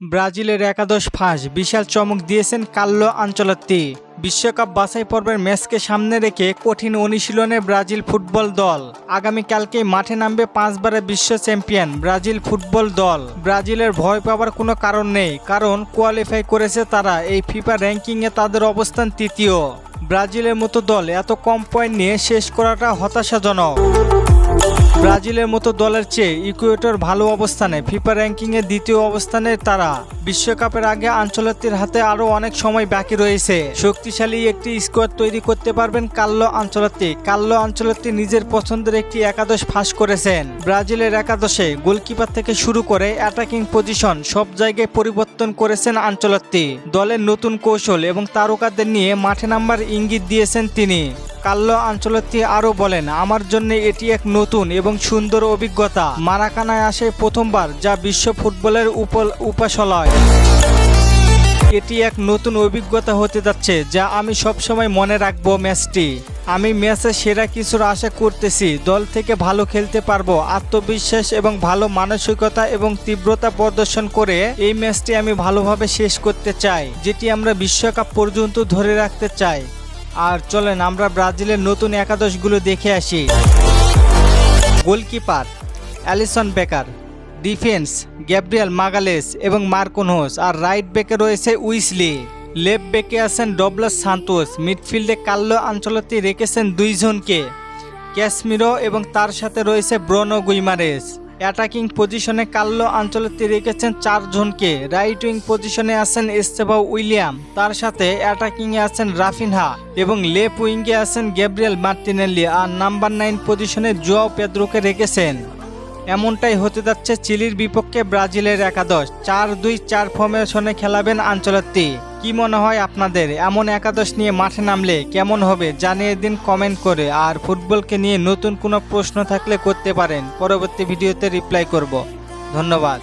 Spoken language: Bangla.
ব্রাজিলের একাদশ ফাঁস, বিশাল চমক দিয়েছেন কাল্লো আঞ্চলত্তি। বিশ্বকাপ বাছাই পর্বের ম্যাচকে সামনে রেখে কঠিন অনুশীলনে ব্রাজিল ফুটবল দল। আগামীকালকেই মাঠে নামবে পাঁচবারের বিশ্ব চ্যাম্পিয়ন ব্রাজিল ফুটবল দল। ব্রাজিলের ভয় পাওয়ার কোনো কারণ নেই, কারণ কোয়ালিফাই করেছে তারা, এই ফিফা র্যাঙ্কিংয়ে তাদের অবস্থান তৃতীয়। ব্রাজিলের মতো দল এত কম পয়েন্ট নিয়ে শেষ করাটা হতাশাজনক। ব্রাজিলের মতো দলের চেয়ে ইকুয়েটর ভালো অবস্থানে ফিফা র্যাঙ্কিংয়ে দ্বিতীয় অবস্থানে তারা। বিশ্বকাপের আগে আঞ্চলত্বের হাতে আরও অনেক সময় বাকি রয়েছে। শক্তিশালী একটি স্কোয়াড তৈরি করতে পারবেন কাল্লো আঞ্চলত্তি। কাল্লো আঞ্চলত্তি নিজের পছন্দের একটি একাদশ ফাঁস করেছেন। ব্রাজিলের একাদশে গোলকিপার থেকে শুরু করে অ্যাটাকিং পজিশন সব জায়গায় পরিবর্তন করেছেন আঞ্চলত্তি। দলের নতুন কৌশল এবং তারকাদের নিয়ে মাঠে নাম্বার ইঙ্গিত দিয়েছেন তিনি। কাল্লো আঞ্চলত্তি আরও বলেন, আমার জন্য এটি এক নতুন এবং সুন্দর অভিজ্ঞতা। মারাকানায় আসে প্রথমবার, যা বিশ্ব ফুটবলের উপ- উপাসলয় এটি এক নতুন অভিজ্ঞতা হতে যাচ্ছে, যা আমি সবসময় মনে রাখব ম্যাচটি। আমি ম্যাচে সেরা কিছুর আশা করতেছি, দল থেকে ভালো খেলতে পারব, আত্মবিশ্বাস এবং ভালো মানসিকতা এবং তীব্রতা প্রদর্শন করে এই ম্যাচটি আমি ভালোভাবে শেষ করতে চাই, যেটি আমরা বিশ্বকাপ পর্যন্ত ধরে রাখতে চাই। আর চলেন, আমরা ব্রাজিলের নতুন একাদশগুলো দেখে আসি। Goalkeeper Alisson Becker, defence Gabriel Magalhaes এবং মার্কোনহোস আর রাইট ব্যাকে রয়েছে উইসলি। লেফট ব্যাকে আছেন ডবলাস সান্তোস, মিডফিল্ডে কাল্লো আঞ্চলতে রেখেছেন দুইজনকে। ক্যাসমিরো এবং তার সাথে রয়েছে ব্রনো গুইমারেস। অ্যাটাকিং পজিশনে কাল্লো আঞ্চলতে রেখেছেন চারজনকে। রাইট উইং পজিশনে আছেন এস্তেভা উইলিয়াম। তার সাথে অ্যাটাকিংয়ে আছেন রাফিনহা এবং লেফট উইংয়ে আছেন গ্যাব্রিয়েল মার্টিনেলি। আর নাম্বার নাইন পজিশনে জোয়াও পেদ্রোকে রেখেছেন। এমনটাই হতে যাচ্ছে চিলির বিপক্ষে ব্রাজিলের একাদশ। চার দুই চার ফর্মেশনে খেলাবেন আঞ্চলত্তি। কি মনে হয় আপনাদের? এমন একাদশ নিয়ে মাঠে নামলে কেমন হবে? জানিয়ে দিন কমেন্ট করে। আর ফুটবলকে নিয়ে নতুন কোনো প্রশ্ন থাকলে করতে পারেন। পরবর্তী ভিডিওতে রিপ্লাই করব। ধন্যবাদ।